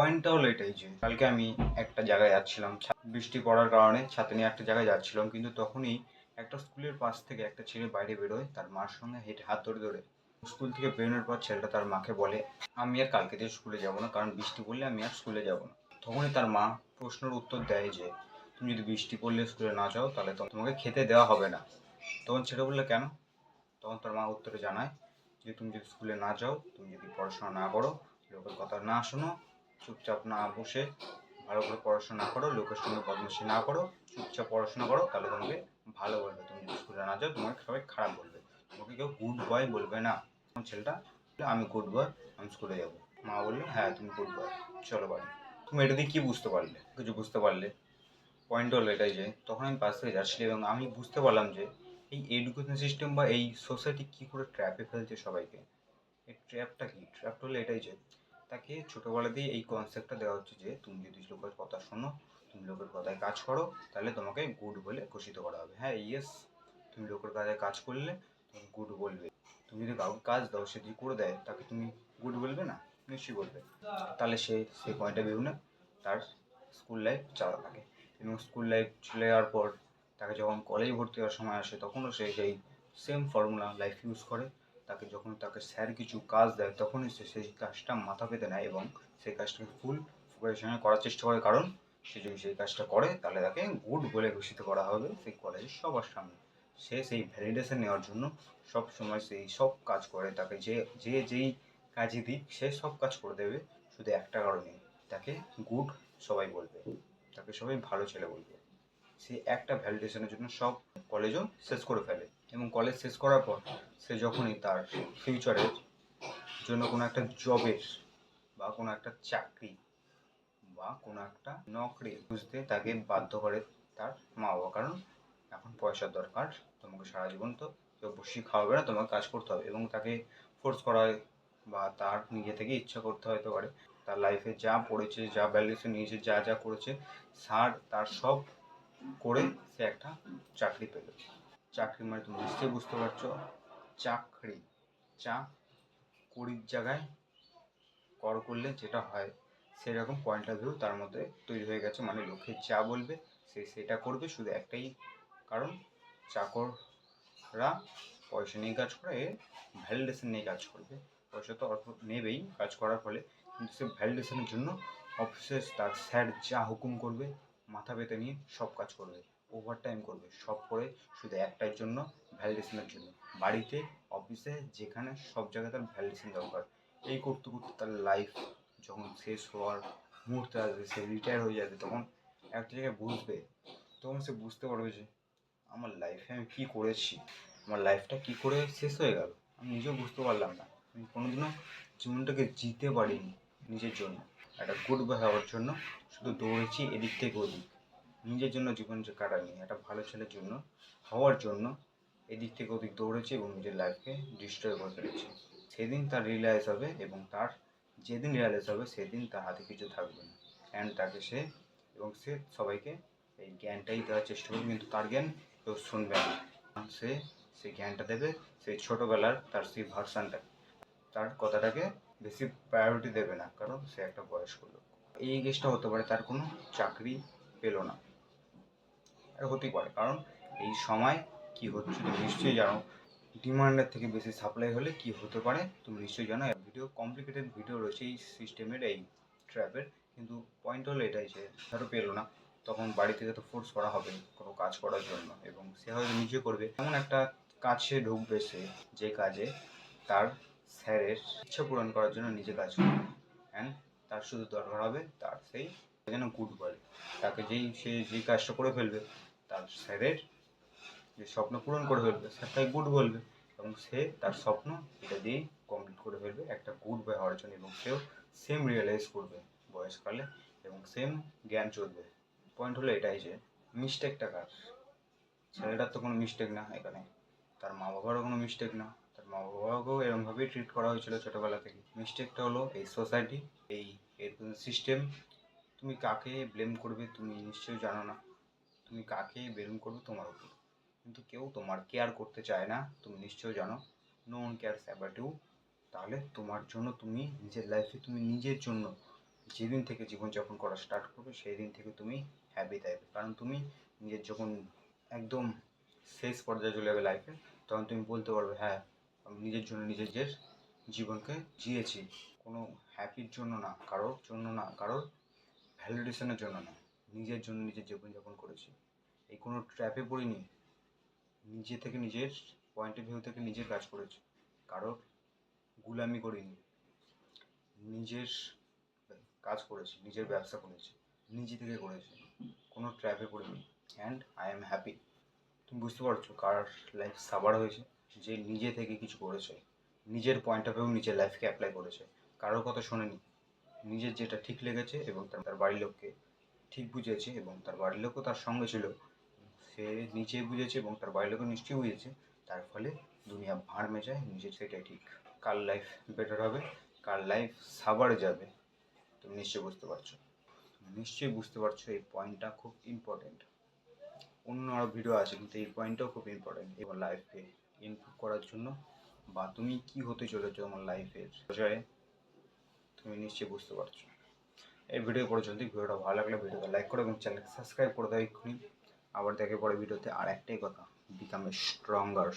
পয়েন্টটা হলো এটাই যে। কালকে আমি একটা জায়গায় যাচ্ছিলাম বৃষ্টি পড়ার কারণে ছাতা নিয়ে একটা জায়গায় যাচ্ছিলাম, কিন্তু তখনই একটা স্কুলের পাশ থেকে একটা ছেলে বাইরে বেরোয়, তার মার সঙ্গে হেঁটে হাত ধরে ধরে। স্কুল থেকে বেরোনোর পর ছেলেটা তার মাকে বলে, আমি আর কালকে থেকে স্কুলে যাব না, কারণ বৃষ্টি পড়লে আমি আর স্কুলে যাব না। তখনই তার মা প্রশ্নের উত্তর দেয় যে, তুমি যদি বৃষ্টি পড়লে স্কুলে না যাও, তাহলে তোমাকে খেতে দেওয়া হবে না। তখন ছেলে বললে, কেন? তখন তার মা উত্তরে জানায় যে, তুমি যদি স্কুলে না যাও, তুমি যদি পড়াশোনা না করো, লোকের কথা না শোনো চুপচাপ না বসে, ভালো করে পড়াশোনা করো, লোকের সঙ্গে বদমাশি না করো, চুপচাপ পড়াশোনা করো, তাহলে তোমাকে ভালো বলবে। তুমি স্কুলে না যাও, তোমাকে সবাই খারাপ বলবে। তোমাকে কেউ গুড বয় বলবে না। তখন ছেলেটা আমি গুড বয় আমি স্কুলে যাব। মা বলল হ্যাঁ তুমি গুড বয় চলো বাড়ি। তুমি এটা দিয়ে কী বুঝতে পারলে? কিছু বুঝতে পারলে? পয়েন্ট হলো এটাই যে, তখন আমি পাশ থেকে যাচ্ছিলাম এবং আমি বুঝতে পারলাম যে, এই এডুকেশন সিস্টেম বা এই সোসাইটি কী করে ট্র্যাপে ফেলছে সবাইকে? এই ট্র্যাপটা কি? ট্র্যাপটা হলো এটাই যে তাকে ছোটোবেলা দিয়ে এই কনসেপ্টটা দেওয়া হচ্ছে যে, তুমি যদি লোকের কথা শোনো, তুমি লোকের কথায় কাজ করো, তাহলে তোমাকে গুড বলে ঘোষিত করা হবে। হ্যাঁ ইয়েস তুমি লোকের কাজে কাজ করলে তুমি গুড বলবে। তুমি যদি কাউকে কাজ দাও, সে যদি করে দেয়, তাকে তুমি গুড বলবে না? নিশ্চয়ই বলবে। তাহলে সে সেই পয়েন্টে বিভিন্ন তার স্কুল লাইফ চালা থাকে। এবং স্কুল লাইফ চলে যাওয়ার পর তাকে যখন কলেজে ভর্তি হওয়ার সময় আসে, তখনও সে সেই সেম ফর্মুলা লাইফ ইউজ করে। তাকে যখন তাকে স্যার কিছু কাজ দেয়, তখনই সে সেই কাজটা মাথা পেতে নেয় এবং সেই কাজটাকে ফুল প্রিপারেশনে করার চেষ্টা করে। কারণ সে যদি সেই কাজটা করে, তাহলে তাকে গুড বলে ঘোষিত করা হবে সেই কলেজের সবার সামনে। সে সেই ভ্যালিডেশন নেওয়ার জন্য সব সময় সেই সব কাজ করে। তাকে যে যে যেই কাজই দিক, সে সব কাজ করে দেবে। শুধু একটা কারণে তাকে গুড সবাই বলবে। তাকে সবাই ভালো ছেলে বলবে। সে একটা ভ্যালিডেশনের জন্য সব কলেজও শেষ করে ফেলে। এবং কলেজ শেষ করার পর সে যখনই তার ফিউচারের জন্য কোনো একটা জবের বা কোনো একটা চাকরি বা কোনো একটা নকরি বুঝতে তাকে বাধ্য করে তার মা বাবা। কারণ এখন পয়সার দরকার, তোমাকে সারা জীবন তো কেউ বসিয়ে খাওয়াবে না, তোমাকে কাজ করতে হবে এবং তাকে ফোর্স করা হয় বা তার নিজে থেকে ইচ্ছা করতে হয়তো পারে তার লাইফে যা পড়েছে, যা ভ্যালিউসে নিয়েছে, যা যা করেছে, সার, তার সব করে সে একটা চাকরি পেল। চাকরি মানে তুমি নিশ্চয়ই বুঝতে পারছ। চাকরি, চা কুড়ির জায়গায় কর করলে যেটা হয়, সেরকম পয়েন্ট অফ ভিউ তার মধ্যে তৈরি হয়ে গেছে। মানে লোকে যা বলবে, সে সেটা করবে, শুধু একটাই কারণ চাকররা পয়সা নিয়ে কাজ করে এর ভ্যালিডেশন নিয়ে কাজ করবে। পয়সা তো অল্প নেবেই কাজ করার ফলে, কিন্তু সে ভ্যালিডেশনের জন্য অফিসে তার স্যার যা হুকুম করবে, মাথা পেতে নিয়ে সব কাজ করবে। ওভার টাইম করবে। সব করে শুধু একটার জন্য ভ্যালিডেশনের জন্য। বাড়িতে অফিসে যেখানে সব জায়গায় তার ভ্যালিডেশন দরকার। এই করতে করতে তার লাইফ যখন শেষ হওয়ার মুহূর্তে আসবে, সে রিটায়ার হয়ে যাবে, তখন একটা জায়গায় বুঝবে। তখন সে বুঝতে পারবে যে, আমার লাইফে আমি কী করেছি? আমার লাইফটা কী করে শেষ হয়ে গেল? আমি নিজেও বুঝতে পারলাম না। আমি কোনোদিনও জীবনটাকে জিতে পারিনি নিজের জন্য। একটা গুড বয় হওয়ার জন্য শুধু দৌড়েছি এদিক থেকে ওদিক। নিজের জন্য জীবন যে কাটানি একটা ভালো ছেলের জন্য, হওয়ার জন্য এদিক থেকে ওদিক দৌড়েছে এবং নিজের লাইফকে ডিস্ট্রয় করে ফেলেছে। সেদিন তার রিয়েলাইজ হবে এবং তার যেদিন রিয়েলাইজ হবে, সেদিন তার হাতে কিছু থাকবে না। অ্যান্ড তাকে সে এবং সে সবাইকে এই জ্ঞানটাই দেওয়ার চেষ্টা করবে, কিন্তু তার জ্ঞান কেউ শুনবে না। সে সেই জ্ঞানটা দেবে, সেই ছোটোবেলার তার সেই ভার্সানটা। তার কথাটাকে বেশি প্রায়োরিটি দেবে না, কারণ সে একটা বয়স্ক লোক। এই কেসটা হতে পারে তার কোনো চাকরি পেল না। হতেই পারে। কারণ এই সময় কি হচ্ছে তুমি নিশ্চয়ই জানো। ডিমান্ডের থেকে বেশি সাপ্লাই হলে কি হতে পারে তুমি নিশ্চয়ই জানো। ভিডিও কমপ্লিকেটেড ভিডিও রয়েছে এই সিস্টেমের এই ট্র্যাপের কিন্তু পয়েন্ট হলো এটাই যে ধরো পেল না, তখন বাড়ি থেকে তো ফোর্স করা হবে কোনো কাজ করার জন্য। এবং সে হয়তো নিজে করবে। এমন একটা কাছে ঢুকবে সে যে কাজে তার স্যারের ইচ্ছা পূরণ করার জন্য নিজে কাজ করবে। অ্যান্ড তার শুধু দরকার হবে তার সেই যেন গুড বলে। তাকে যেই, সে যেই কাজটা করে ফেলবে তার স্যারের যে স্বপ্ন পূরণ করে ফেলবে, স্যার তাকে গুড বলবে এবং সে তার স্বপ্ন এটা দিয়েই কমপ্লিট করে ফেলবে, একটা গুড বয় হওয়ার জন্য এবং সেও সেম রিয়েলাইজ করবে বয়সকালে এবং সেম জ্ঞান চলবে। পয়েন্ট হলো এটাই যে মিস্টেকটা কার? ছেলেটার তো কোনো মিস্টেক না এখানে, তার মা বাবারও কোনো মিস্টেক না, তার মা বাবাকেও এরকমভাবেই ট্রিট করা হয়েছিল ছোটোবেলা থেকে। মিস্টেকটা হলো এই সোসাইটি এই এর সিস্টেম তুমি কাকে ব্লেম করবে তুমি নিশ্চয়ই জানো না। তুমি কাকে ব্লেম করবে তোমার উপর। কিন্তু কেউ তোমার কেয়ার করতে চায় না, তুমি নিশ্চয়ই জানো। No one cares about you তাহলে তোমার জন্য তুমি নিজের লাইফে তুমি নিজের জন্য যেদিন থেকে জীবনযাপন করা স্টার্ট করবে সেই দিন থেকে তুমি হ্যাপি থাকবে। কারণ তুমি নিজের যখন একদম শেষ পর্যায়ে চলে যাবে লাইফে তখন তুমি বলতে পারবে হ্যাঁ আমি নিজের জন্য নিজের জীবনকে জিয়েছি। কোনো হ্যাপির জন্য না, কারোর জন্য না, কারোর ভ্যালিডেশনের জন্য না। নিজের জন্য নিজের জীবনযাপন করেছি। এই কোনো ট্র্যাপে পড়িনি। নিজে থেকে নিজের পয়েন্ট অফ ভিউ থেকে নিজের কাজ করেছি। কারোর গুলামি করিনি। নিজের কাজ করেছি, নিজের ব্যবসা করেছি, নিজে থেকে করেছি। কোনো ট্র্যাপে পড়িনি। অ্যান্ড আই এম হ্যাপি তুমি বুঝতে পারছ কার লাইফ সাবার হয়েছে? যে নিজে থেকে কিছু করেছে। নিজের পয়েন্ট অফ ভিউ নিজের লাইফকে অ্যাপ্লাই করেছে। কারোর কথা শোনেনি। নিজের যেটা ঠিক লেগেছে এবং তার বাড়ির লোককে ঠিক বুঝেছে এবং তার বাড়ির লোকও তার সঙ্গে ছিল। সে নিজে বুঝেছে এবং তার বাড়ির লোকও নিশ্চয়ই বুঝেছে। তার ফলে দুনিয়া ভাঁড় মেজায় নিজের সেটাই ঠিক। কার লাইফ বেটার হবে? কার লাইফ সাবারে যাবে? তুমি নিশ্চয়ই বুঝতে পারছ। নিশ্চয়ই বুঝতে পারছ এই পয়েন্টটা খুব ইম্পর্টেন্ট অন্য আরও ভিডিও আছে, কিন্তু এই পয়েন্টটাও খুব ইম্পর্টেন্ট এবং লাইফকে ইমপ্রুভ করার জন্য বা তুমি কি হতে চলেছো তোমার লাইফের বিষয়ে তুমি নিশ্চয়ই বুঝতে পারছ। এই ভিডিও পর্যন্ত ভিডিওটা ভালো লাগলে ভিডিওটা লাইক করো এবং চ্যানেলকে সাবস্ক্রাইব করে দাও এক্ষুনি। আবার দেখে পরে ভিডিওতে। আর একটাই কথা বিকাম এ স্ট্রঙ্গার